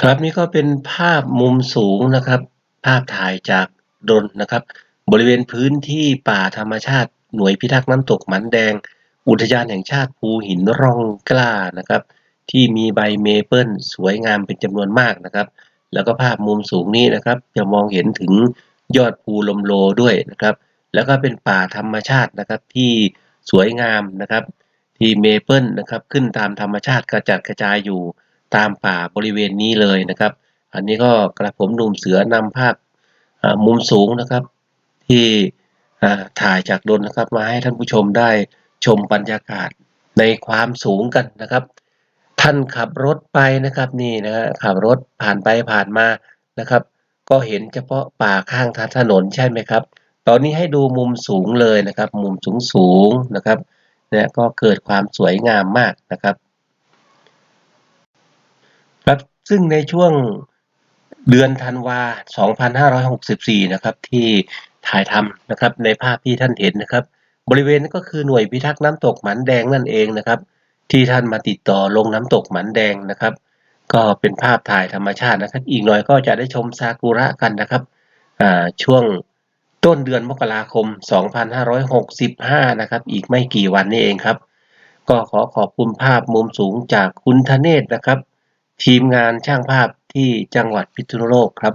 ครับนี่ก็เป็นภาพมุมสูงนะครับ ภาพถ่ายจากโดรนนะครับ บริเวณพื้นที่ป่าธรรมชาติหน่วยพิทักษ์น้ำตกหมันแดง อุทยานแห่งชาติภูหินร่องกล้านะครับ ที่มีใบเมเปิลสวยงามเป็นจำนวนมากนะครับ แล้วก็ภาพมุมสูงนี้นะครับ จะมองเห็นถึงยอดภูลมโลด้วยนะครับ แล้วก็เป็นป่าธรรมชาตินะครับที่สวยงามนะครับ ที่เมเปิลนะครับขึ้นตามธรรมชาติกระจัดกระจายอยู่ ตามป่าบริเวณนี้เลยนะครับ อันนี้ก็กระผมหนุ่มเสือนำภาพมุมสูงนะครับ ที่ถ่ายจากโดรนนะครับ มาให้ท่านผู้ชมได้ชมบรรยากาศในความสูงกันนะครับ ท่านขับรถไปนะครับนี่นะฮะขับรถผ่านไปผ่านมานะครับ ก็เห็นเฉพาะป่าข้างทางถนนใช่ไหมครับ ตอนนี้ให้ดูมุมสูงเลยนะครับ มุมสูงสูงนะครับเนี่ยก็เกิดความสวยงามมากนะครับ ซึ่งในช่วงเดือนธันวา 2564 นะครับ ที่ถ่ายทำนะครับ ในภาพที่ท่านเห็นนะครับ บริเวณก็คือหน่วยพิทักษ์น้ำตกหมันแดงนั่นเองนะครับ ที่ท่านมาติดต่อลงน้ำตกหมันแดงนะครับ ก็เป็นภาพถ่ายธรรมชาตินะครับ อีกหน่อยก็จะได้ชมซากุระกันนะครับช่วงต้นเดือนมกราคม 2565 นะครับ อีกไม่กี่วันนี้เองครับ ก็ขอขอบคุณภาพมุมสูงจากคุณธเนศนะครับ ทีมงานช่างภาพที่จังหวัดพิษณุโลกครับ